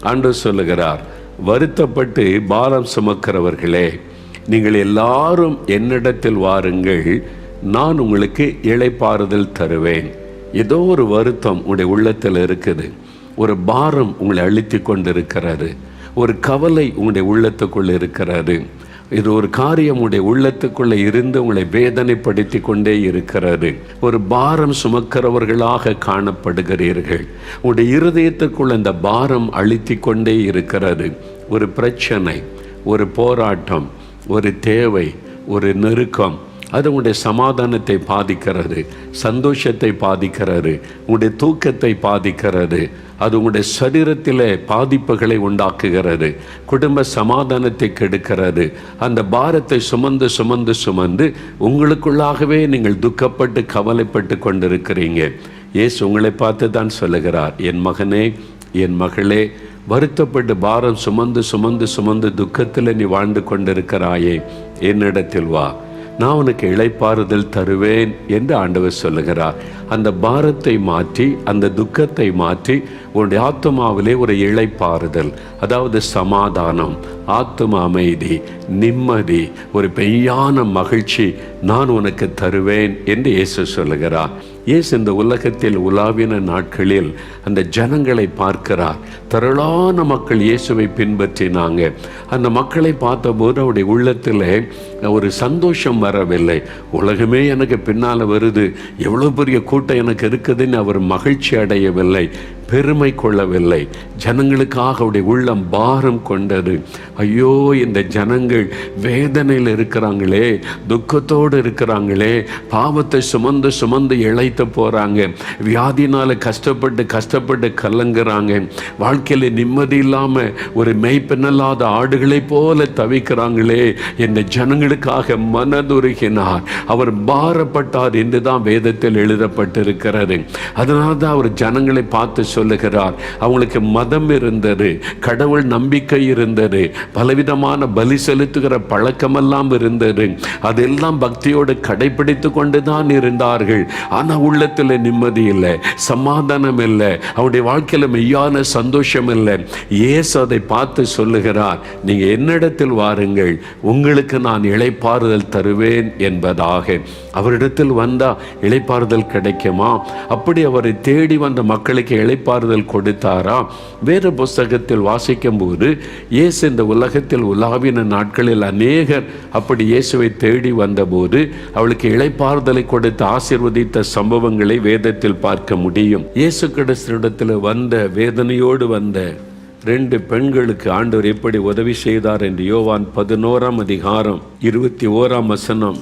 ஆண்டவர் சொல்லுகிறார் வருத்தப்பட்டு பாரம் சுமக்கிறவர்களே நீங்கள் எல்லாரும் என்னிடத்தில் வாருங்கள் நான் உங்களுக்கு இளைப்பாறுதல் தருவேன். ஏதோ ஒரு வருத்தம் உங்களுடைய உள்ளத்தில் இருக்குது. ஒரு பாரம் உங்களை அழுத்தி கொண்டிருக்கிறது. ஒரு கவலை உங்களுடைய உள்ளத்துக்குள்ள இருக்கிறது. இது ஒரு காரியம் உடைய உள்ளத்துக்குள்ளே இருந்து உங்களை வேதனைப்படுத்தி கொண்டே இருக்கிறது. ஒரு பாரம் சுமக்கிறவர்களாக காணப்படுகிறீர்கள். உங்களுடைய இருதயத்துக்குள்ள இந்த பாரம் அழுத்தி கொண்டே இருக்கிறது. ஒரு பிரச்சனை ஒரு போராட்டம் ஒரு தேவை ஒரு நெருக்கம் அது உங்களுடைய சமாதானத்தை பாதிக்கிறது சந்தோஷத்தை பாதிக்கிறது உங்களுடைய தூக்கத்தை பாதிக்கிறது அது உங்களுடைய சரீரத்தில் பாதிப்புகளை உண்டாக்குகிறது குடும்ப சமாதானத்தை கெடுக்கிறது. அந்த பாரத்தை சுமந்து சுமந்து சுமந்து உங்களுக்குள்ளாகவே நீங்கள் துக்கப்பட்டு கவலைப்பட்டு கொண்டிருக்கிறீங்க. ஏசு உங்களை பார்த்து தான் சொல்லுகிறார் என் மகனே என் மகளே வருத்தப்பட்டு பாரம் சுமந்து சுமந்து சுமந்து துக்கத்தில் நீ வாழ்ந்து கொண்டிருக்கிறாயே என்னிடத்தில் வா. நான் உனக்கு இழைப்பாறுதல் தருவேன் என்று ஆண்டவர் சொல்லுகிறார். அந்த பாரத்தை மாற்றி அந்த துக்கத்தை மாற்றி உன்னுடைய ஆத்மாவிலே ஒரு இழைப்பாறுதல் அதாவது சமாதானம் ஆத்ம அமைதி நிம்மதி ஒரு பெய்யான மகிழ்ச்சி நான் உனக்கு தருவேன் என்று இயேசு சொல்லுகிறார். இயேசு இந்த உலகத்தில் உலாவின நாட்களில் அந்த ஜனங்களை பார்க்கிறார். திரளான மக்கள் இயேசுவை பின்பற்றினாங்க. அந்த மக்களை பார்த்தபோது அவருடைய உள்ளத்தில் ஒரு சந்தோஷம் வரவில்லை. உலகமே எனக்கு பின்னால் வருது. எவ்வளோ பெரிய கூட்டம் எனக்கு இருக்குதுன்னு அவர் மகிழ்ச்சி அடையவில்லை. பெருமை கொள்ளவில்லை. ஜனங்களுக்காக அவருடைய உள்ளம் பாரம் கொண்டது. ஐயோ இந்த ஜனங்கள் வேதனையில் இருக்கிறாங்களே துக்கத்தோடு இருக்கிறாங்களே பாவத்தை சுமந்து சுமந்து இழைத்து போகிறாங்க வியாதினால் கஷ்டப்பட்டு கஷ்டப்பட்டு கலங்குறாங்க. வாழ்க்கையில் நிம்மதி இல்லாமல் ஒரு மெய்ப்பெண்ணல்லாத ஆடுகளைப் போல தவிக்கிறாங்களே இந்த ஜனங்களுக்காக மனதுருகினார். அவர் பாரப்பட்டார் என்று தான் வேதத்தில் எழுதப்பட்டிருக்கிறது. அதனால தான் அவர் ஜனங்களை பார்த்து சொல்லுகிறார். அவங்களுக்கு மதம் இருந்தது கடவுள் நம்பிக்கை இருந்தது பலவிதமான பலி செலுத்துகிற பழக்கமெல்லாம் இருந்தது. அதெல்லாம் பக்தியோடு கடைபிடித்து கொண்டு தான் இருந்தார்கள். ஆனால் உள்ளத்தில் நிம்மதி இல்லை சமாதானம் இல்லை அவருடைய வாழ்க்கையில் மெய்யான சந்தோஷம் இல்லை. இயேசு அதை பார்த்து சொல்லுகிறார் நீங்க என்னிடத்தில் வாருங்கள் உங்களுக்கு நான் இழைப்பாறுதல் தருவேன் என்பதாக. அவரிடத்தில் வந்தா இழைப்பாறுதல் கிடைக்குமா? அப்படி அவரை தேடி வந்த மக்களுக்கு இளைப்பாறுதல் கொடுத்தாரா? வேறு புஸ்தகத்தில் வாசிக்கும் போது இயேசு இந்த உலகத்தில் உலாவின நாட்களில் அநேகர் அப்படி இயேசுவை தேடி வந்தபோது அவளுக்கு இளைப்பாறுதலை கொடுத்து ஆசிர்வதித்த சம்பவங்களை வேதத்தில் பார்க்க முடியும். இயேசு கிடைத்திடத்தில் வந்த வேதனையோடு வந்த ரெண்டு பெண்களுக்கு ஆண்டவர் எப்படி உதவி செய்தார் என்று யோவான் பதினோராம் அதிகாரம் இருபத்தி ஓராம் வசனம்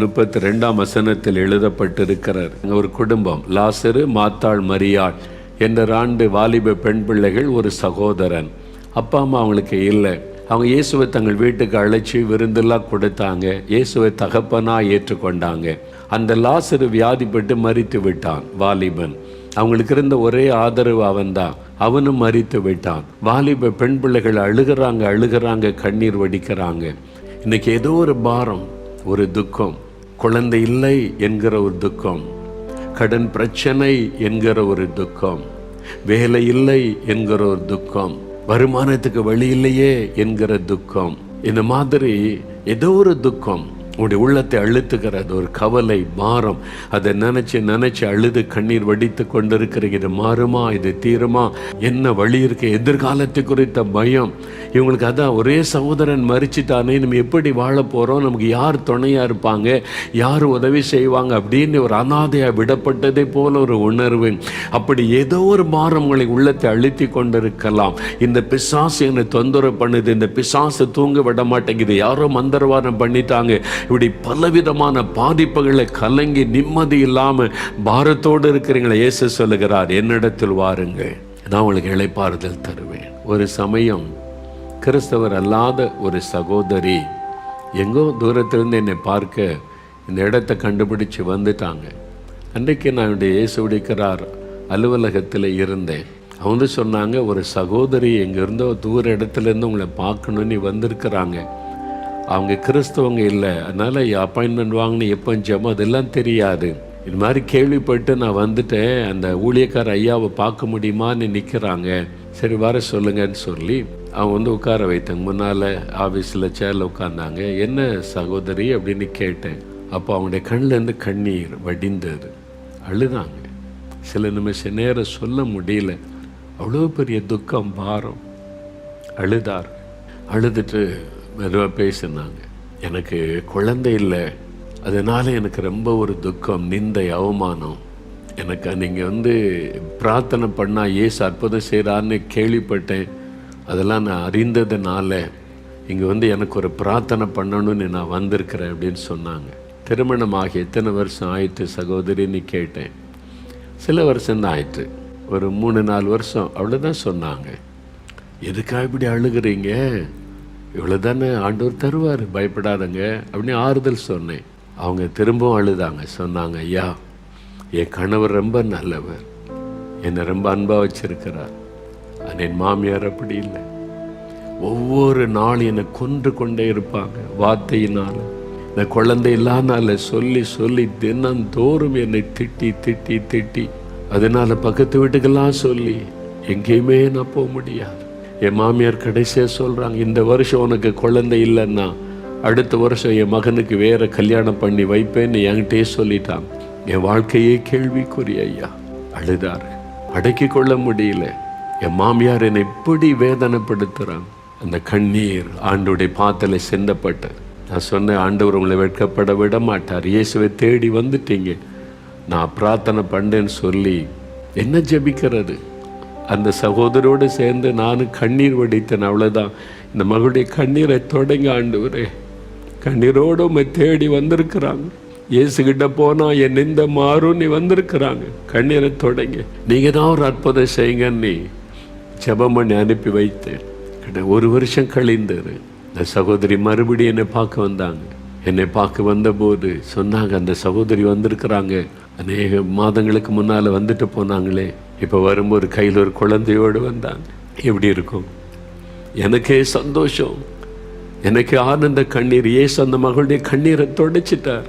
முப்பத்தி ரெண்டாம் வசனத்தில் எழுதப்பட்டிருக்கிறார். ஒரு குடும்பம் லாசரு மாத்தாள் மரியாள். என்ற ஆண்டு வாலிப பெண் பிள்ளைகள் ஒரு சகோதரன். அப்பா அம்மா அவங்களுக்கு இல்லை. அவங்க இயேசுவை தங்கள் வீட்டுக்கு அழைச்சி விருந்தெல்லாம் கொடுத்தாங்க. இயேசுவை தகப்பனாக ஏற்றுக்கொண்டாங்க. அந்த லாசரு வியாதிப்பட்டு மறித்து விட்டான் வாலிபன். அவங்களுக்கு இருந்த ஒரே ஆதரவு அவன்தான். அவனும் மறித்து விட்டான். வாலிப பெண் பிள்ளைகள் அழுகிறாங்க அழுகிறாங்க கண்ணீர் வடிக்கிறாங்க. இன்னைக்கு ஏதோ ஒரு பாரம் ஒரு துக்கம். குழந்தை இல்லை என்கிற ஒரு துக்கம். கடன் பிரச்சனை என்கிற ஒரு துக்கம். வேலை இல்லை என்கிற ஒரு துக்கம். வருமானத்துக்கு வழி இல்லையே என்கிற துக்கம். இந்த மாதிரி ஏதோ ஒரு துக்கம். உடைய உள்ளத்தை அழுத்துகிறது ஒரு கவலை பாரம் அதை நினச்சி நினச்சி அழுது கண்ணீர் வடித்து கொண்டிருக்கிற இது மாறுமா இது தீருமா? என்ன வழி இருக்கு? எதிர்காலத்தை குறித்த பயம். இவங்களுக்கு அதான் ஒரே சகோதரன் மறிச்சுட்டானே நம்ம எப்படி வாழ போகிறோம் நமக்கு யார் துணையாக இருப்பாங்க? யார் உதவி செய்வாங்க? அப்படின்னு ஒரு அனாதையாக விடப்பட்டதை போல ஒரு உணர்வு. அப்படி ஏதோ ஒரு பாரம் உங்களை உள்ளத்தை அழுத்தி கொண்டிருக்கலாம். இந்த பிசாசு என்னை தொந்தரவு பண்ணுது இந்த பிசாசு தூங்க விட மாட்டேங்குது. யாரோ மந்திரவாதம் பண்ணிட்டாங்க. இப்படி பலவிதமான பாதிப்புகளை கலங்கி நிம்மதி இல்லாமல் பாரத்தோடு இருக்கிறீங்களே இயேசு சொல்லுகிறார் என்னிடத்தில் வாருங்கள் நான் உங்களுக்கு இழைப்பாறுதல் தருவேன். ஒரு சமயம் கிறிஸ்தவர் அல்லாத ஒரு சகோதரி எங்கோ தூரத்திலிருந்து என்னை பார்க்க இந்த இடத்தை கண்டுபிடிச்சு வந்துட்டாங்க. அன்றைக்கு நான் என்னுடைய இயேசு உடைக்கிறார் அலுவலகத்தில் இருந்தேன். அவங்க சொன்னாங்க ஒரு சகோதரி எங்கேருந்தோ தூர இடத்துலேருந்து உங்களை பார்க்கணுன்னு வந்திருக்கிறாங்க. அவங்க கிறிஸ்தவங்க இல்லை. அதனால் அப்பாயின்மெண்ட் வாங்கின எப்போ ஜெபம் அதெல்லாம் தெரியாது. இது மாதிரி கேள்விப்பட்டு நான் வந்துட்டேன். அந்த ஊழியக்கார ஐயாவை பார்க்க முடியுமான்னு நிற்கிறாங்க சரி வர சொல்லுங்கன்னு சொல்லி அவன் வந்து உட்கார வைத்தாங்க. முன்னால் ஆஃபீஸில் சேரில் உட்காந்தாங்க. என்ன சகோதரி? அப்படின்னு கேட்டேன். அப்போ அவங்களுடைய கண்ணிலேருந்து கண்ணீர் வடிந்தது. அழுதாங்க. சில நிமிஷம் நேரம் சொல்ல முடியல. அவ்வளோ பெரிய துக்கம் பாரம். அழுதார். அழுதுட்டு மெதுவாக பேசினாங்க. எனக்கு குழந்தை இல்லை. அதனால் எனக்கு ரொம்ப ஒரு துக்கம் நிந்தை அவமானம். எனக்கு நீங்கள் வந்து பிரார்த்தனை பண்ணால் ஏசு அற்புதம் செய்கிறான்னு கேள்விப்பட்டேன். அதெல்லாம் நான் அறிந்ததுனால இங்கே வந்து எனக்கு ஒரு பிரார்த்தனை பண்ணணும்னு நான் வந்திருக்கிறேன் அப்படின்னு சொன்னாங்க. திருமணமாகி எத்தனை வருஷம் ஆயிட்டு சகோதரின்னு கேட்டேன். சில வருஷம்தான் ஆயிட்டு. ஒரு மூணு நாலு வருஷம் அவ்வளோதான் சொன்னாங்க. எதுக்காக இப்படி அழுகிறீங்க? இவ்வளோ தானே ஆண்டவர் தருவார்? பயப்படாதங்க. அப்படின்னு ஆறுதல் சொன்னேன். அவங்க திரும்பவும் அழுதாங்க. சொன்னாங்க ஐயா என் கணவர் ரொம்ப நல்லவர். என்னை ரொம்ப அன்பாக வச்சிருக்கிறார். ஆனால் என் மாமியார் அப்படி இல்லை. ஒவ்வொரு நாளும் என்னை கொன்று கொண்டே இருப்பாங்க. வார்த்தையினால். இந்த குழந்தை இல்லாதனால சொல்லி சொல்லி தினந்தோறும் என்னை திட்டி திட்டி திட்டி. அதனால் பக்கத்து வீட்டுக்கெல்லாம் சொல்லி எங்கேயுமே நான் போக முடியாது. என் மாமியார் கடைசியாக சொல்கிறாங்க இந்த வருஷம் உனக்கு குழந்தை இல்லைன்னா அடுத்த வருஷம் என் மகனுக்கு வேற கல்யாணம் பண்ணி வைப்பேன்னு என்கிட்டயே சொல்லிட்டான். என் வாழ்க்கையே கேள்விக்குரிய ஐயா அழுதாரு. அடக்கி கொள்ள முடியல. என் மாமியார் என்னை எப்படி வேதனைப்படுத்துகிறாங்க அந்த கண்ணீர் ஆண்டுடைய பாத்தலை சிந்தப்பட்டு நான் சொன்ன ஆண்டவர் உங்களை வெட்கப்பட விட மாட்டார். இயேசுவை தேடி வந்துட்டீங்க. நான் பிரார்த்தனை பண்ணேன்னு சொல்லி என்ன ஜெபிக்கிறது? அந்த சகோதரோடு சேர்ந்து நானும் கண்ணீர் வடித்தேன். அவ்வளோதான் இந்த மகளுடைய கண்ணீரை தொடங்க ஆண்டவரே. கண்ணீரோடு உண்மை தேடி வந்திருக்கிறாங்க. இயேசுகிட்ட போனால் என் நிந்த மாறும் நீ வந்திருக்கிறாங்க. கண்ணீரை தொடங்க. நீங்கள் தான் ஒரு அற்புதம் செய்யுங்கன்னு நீ ஜபம் பண்ணி அனுப்பி வைத்தேன். கிட்ட ஒரு வருஷம் கழிந்தது. இந்த சகோதரி மறுபடியும் என்னை பார்க்க வந்தாங்க. என்னை பார்க்க வந்தபோது சொன்னாங்க அந்த சகோதரி வந்திருக்கிறாங்க. அநேக மாதங்களுக்கு முன்னால் வந்துட்டு போனாங்களே. இப்போ வரும்போது கையில் ஒரு குழந்தையோடு வந்தாங்க. எப்படி இருக்கும்? எனக்கே சந்தோஷம். எனக்கு ஆனந்த கண்ணீர் ஏசு அந்த மகளுடைய கண்ணீரை தொடச்சிட்டார்.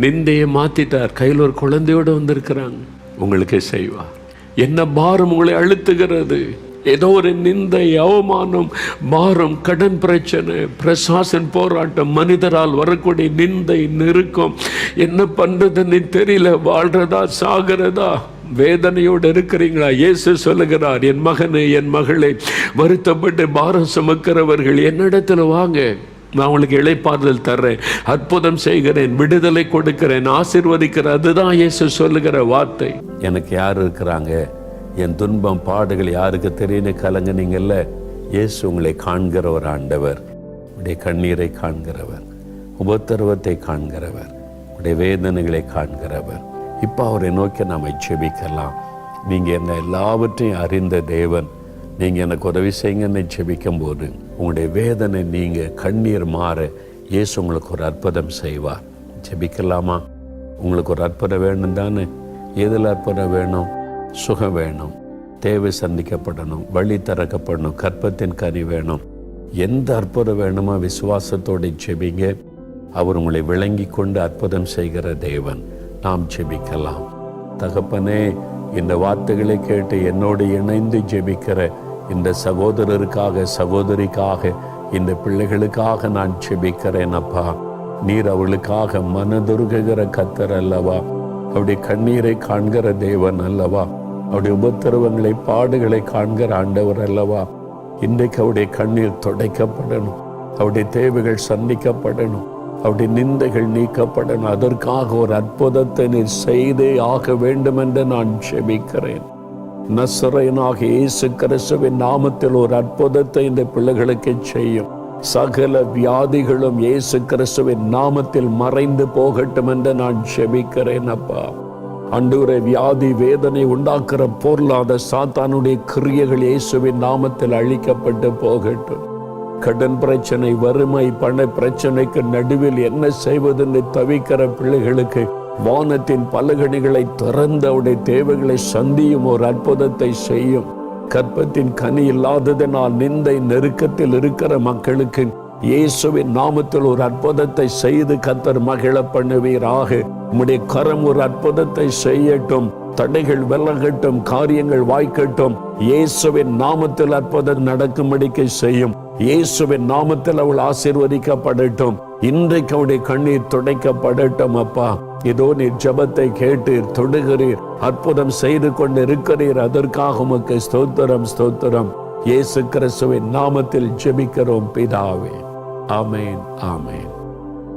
நிந்தையை மாத்திட்டார். கையில் ஒரு குழந்தையோடு வந்திருக்கிறாங்க. உங்களுக்கே செய்வார் என்ன பாரம் உங்களை அழுத்துகிறது. ஏதோ ஒரு நிந்தை அவமானம் பாரம் கடன் பிரச்சனை பிரசாசன் போராட்டம் மனிதரால் வரக்கூடிய நிந்தை நெருக்கம். என்ன பண்ணுறதுன்னு தெரியல வாழ்றதா சாகிறதா? வேதனையோடு இருக்கிறீங்களா? இயேசு சொல்லுகிறார் என் மகனே என் மகளை வருத்தப்பட்டு பாரம் சுமக்கிறவர்கள் என்னிடத்துல வாங்க. நான் உங்களுக்கு இழைப்பாறுதல் தர்றேன் அற்புதம் செய்கிறேன் விடுதலை கொடுக்கிறேன் ஆசிர்வதிக்கிற அதுதான் இயேசு சொல்லுகிற வார்த்தை. எனக்கு யார் இருக்கிறாங்க? என் துன்பம் பாடுகள் யாருக்கு தெரியுன்னு கலங்குனீங்கல்ல இயேசு உங்களை காண்கிற ஒரு ஆண்டவர். உடைய கண்ணீரை காண்கிறவர். உபத்திரவத்தை காண்கிறவர். உடைய வேதனைகளை காண்கிறவர். இப்போ அவரை நோக்கி நாம் ஜெபிக்கலாம். நீங்கள் என்ன எல்லாவற்றையும் அறிந்த தேவன். நீங்கள் எனக்கு உதவி செய்யுங்கன்னு ஜெபிக்கும் போது உங்களுடைய வேதனை நீங்கள் கண்ணீர் மாற இயேசு உங்களுக்கு ஒரு அற்புதம் செய்வார். ஜெபிக்கலாமா? உங்களுக்கு ஒரு அற்புதம் வேணும் தானே எதில் அற்புதம் வேணும்? சுகம் வேணும். தேவை சந்திக்கப்படணும். வழி திறக்கப்படணும். கற்பத்தின் கனி வேணும். எந்த அற்புதம் வேணுமோ விசுவாசத்தோடு ஜெபிங்க. அவர் உங்களை விளங்கி கொண்டு அற்புதம் செய்கிற தேவன். நாம் ஜெபிக்கலாம். தகப்பனே இந்த வார்த்தைகளை கேட்டு என்னோடு இணைந்து ஜெபிக்கிற இந்த சகோதரருக்காக சகோதரிக்காக இந்த பிள்ளைகளுக்காக நான் ஜெபிக்கிறேன் அப்பா. நீர் அவளுக்காக மனதுருகுகிற கத்தர் அல்லவா? அவருடைய கண்ணீரை காண்கிற தேவன் அல்லவா? அவருடைய உபத்திரவங்களை பாடுகளை காண்கிற ஆண்டவர் அல்லவா? இன்றைக்கு அவருடைய கண்ணீர் துடைக்கப்படணும். அவருடைய தேவைகள் சந்திக்கப்படணும். அவருடைய நிந்தைகள் நீக்கப்படணும். அதற்காக ஒரு அற்புதத்தை நீர் செய்தே ஆக வேண்டும் என்று நான் செபிக்கிறேன். நசரையனாக இயேசு கிறிஸ்துவின் நாமத்தில் ஒரு அற்புதத்தை இந்த பிள்ளைகளுக்கு செய்யும். சகல வியாதிகளும் இயேசு கிறிஸ்துவின் நாமத்தில் மறைந்து போகட்டும் என்று நான் செபிக்கிறேன் அப்பா. அன்றுவரை வியாதி வேதனை உண்டாக்குற பொருளாத சாத்தானுடைய கிரியைகள் இயேசுவின் நாமத்தில் அழிக்கப்பட்டு போகட்டும். கடன் பிரச்சனை வறுமை பண பிரச்சனைக்கு நடுவில் என்ன செய்வதென்று தவிக்கிற பிள்ளைகளுக்கு வானத்தின் பலகணிகளை திறந்த அவருடைய தேவைகளை சந்தியும் ஒரு அற்புதத்தை செய்யும். கற்பத்தின் கனி இல்லாததனால் நிந்தை நெருக்கத்தில் இருக்கிற மக்களுக்கு இயேசுவின் நாமத்தில் ஒரு அற்புதத்தை செய்து கத்தர் மகிழ பண்ணுவீராக உம்முடைய கரம் ஒரு அற்புதத்தை செய்யட்டும். தடைகள் விலகட்டும் காரியங்கள் வாய்க்கட்டும். இயேசுவின் நாமத்தில் அற்புதம் நடக்கும்படிக்கை செய்யும். இயேசுவின் நாமத்தில் அவள் ஆசீர்வதிக்கப்படட்டும். இன்றைக்கு அவருடைய கண்ணீர் துடைக்கப்படட்டும் அப்பா. இதோ நீர் ஜெபத்தை கேட்டீர் தொடுகிறீர் அற்புதம் செய்து கொண்டு இருக்கிறீர் அதற்காக உமக்கு ஸ்தோத்திரம் ஸ்தோத்திரம். இயேசு கிறிஸ்துவின் நாமத்தில் ஜெபிக்கிறோம் பிதாவே. Amen. Amen.